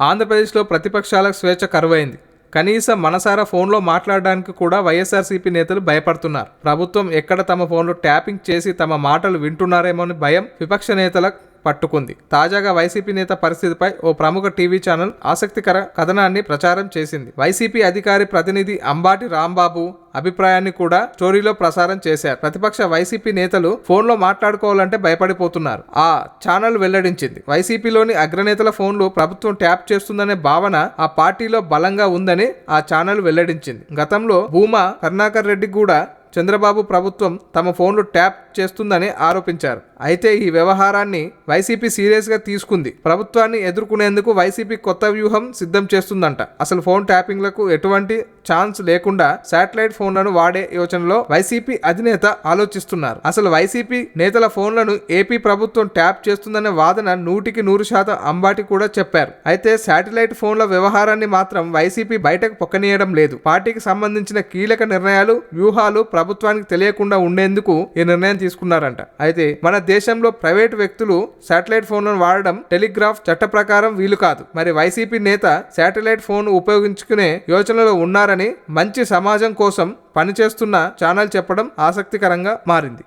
ఆంధ్రప్రదేశ్లో ప్రతిపక్షాలకు స్వేచ్ఛ కరువైంది. కనీసం మనసారా ఫోన్లో మాట్లాడడానికి కూడా వైఎస్ఆర్సీపీ నేతలు భయపడుతున్నారు. ప్రభుత్వం ఎక్కడ తమ ఫోన్లో ట్యాపింగ్ చేసి తమ మాటలు వింటున్నారేమోని భయం విపక్ష నేతల పట్టుకుంది. తాజాగా వైసీపీ నేత పరిస్థితిపై ఓ ప్రముఖ టీవీ ఛానల్ ఆసక్తికర కథనాన్ని ప్రచారం చేసింది. వైసీపీ అధికారి ప్రతినిధి అంబాటి రాంబాబు అభిప్రాయాన్ని కూడా స్టోరీలో ప్రసారం చేశారు. ప్రతిపక్ష వైసీపీ నేతలు ఫోన్లో మాట్లాడుకోవాలంటే భయపడిపోతున్నారు. ఆ ఛానల్ వెల్లడించింది. వైసీపీలోని అగ్రనేతల ఫోన్లు ప్రభుత్వం ట్యాప్ చేస్తుందనే భావన ఆ పార్టీలో బలంగా ఉందని ఆ ఛానల్ వెల్లడించింది. గతంలో భూమా కరుణాకర్ రెడ్డి కూడా చంద్రబాబు ప్రభుత్వం తమ ఫోన్లు ట్యాప్ చేస్తుందని ఆరోపించారు. అయితే ఈ వ్యవహారాన్ని వైసీపీ సీరియస్గా తీసుకుంది. ప్రభుత్వాన్ని ఎదుర్కొనేందుకు వైసీపీ కొత్త వ్యూహం సిద్ధం చేస్తుందంట. అసలు ఫోన్ ట్యాపింగ్లకు ఎటువంటి ఛాన్స్ లేకుండా శాటిలైట్ ఫోన్లను వాడే యోచనలో వైసీపీ అధినేత ఆలోచిస్తున్నారు. అసలు వైసీపీ నేతల ఫోన్లను ఏపీ ప్రభుత్వం ట్యాప్ చేస్తుందనే వాదన నూటికి నూరు శాతం అంబాటి కూడా చెప్పారు. అయితే శాటిలైట్ ఫోన్ల వ్యవహారాన్ని మాత్రం వైసీపీ బయటకు పొక్కనీయడం లేదు. పార్టీకి సంబంధించిన కీలక నిర్ణయాలు వ్యూహాలు ప్రభుత్వానికి తెలియకుండా ఉండేందుకు ఈ నిర్ణయం తీసుకున్నారంట. అయితే మన దేశంలో ప్రైవేటు వ్యక్తులు శాటిలైట్ ఫోన్లను వాడడం టెలిగ్రాఫ్ చట్ట ప్రకారం వీలు కాదు. మరి వైసీపీ నేత శాటిలైట్ ఫోన్ ఉపయోగించుకునే యోచనలో ఉన్నారని మంచి సమాజం కోసం పనిచేస్తున్న ఛానల్ చెప్పడం ఆసక్తికరంగా మారింది.